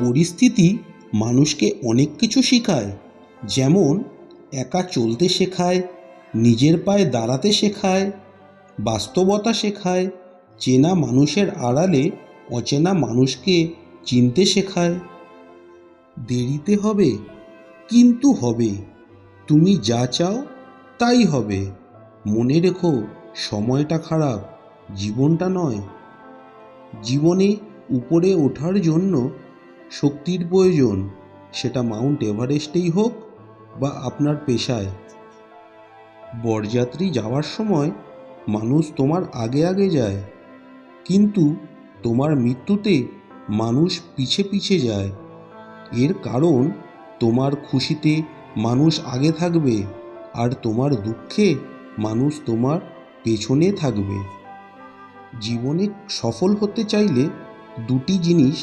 পরিস্থিতি মানুষকে অনেক কিছু শেখায়। যেমন, একা চলতে শেখায়, নিজের পায়ে দাঁড়াতে শেখায়, বাস্তবতা শেখায়, চেনা মানুষের আড়ালে অচেনা মানুষকে চিনতে শেখায়। দেরিতে হবে, কিন্তু হবে। তুমি যা চাও, তাই হবে। মনে রেখো, সময়টা খারাপ, জীবনটা নয়। জীবনে উপরে ওঠার জন্য শক্তির প্রয়োজন, সেটা মাউন্ট এভারেস্টেই হোক বা আপনার পেশায়। বরযাত্রী যাওয়ার সময় মানুষ তোমার আগে আগে যায়, কিন্তু তোমার মৃত্যুতে মানুষ পিছে পিছে যায়। এর কারণ, তোমার খুশিতে মানুষ আগে থাকবে আর তোমার দুঃখে মানুষ তোমার পেছনে থাকবে। জীবনে সফল হতে চাইলে দুটি জিনিস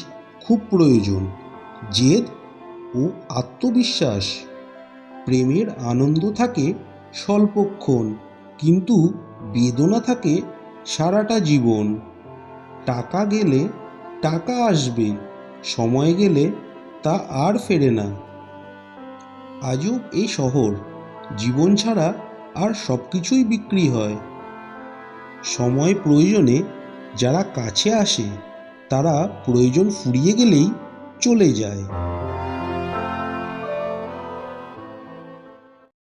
খুব প্রয়োজন, জেদ ও আত্মবিশ্বাস। প্রেমের আনন্দ থাকে স্বল্পক্ষণ, কিন্তু বেদনা থাকে সারাটা জীবন। টাকা গেলে টাকা আসবে, সময় গেলে তা আর ফেরে না। আজব এই শহর, জীবন ছাড়া আর সব কিছুই বিক্রি হয়। সময় প্রয়োজনে যারা কাছে আসে তারা প্রয়োজন ফুরিয়ে গেলেই চলে যায়।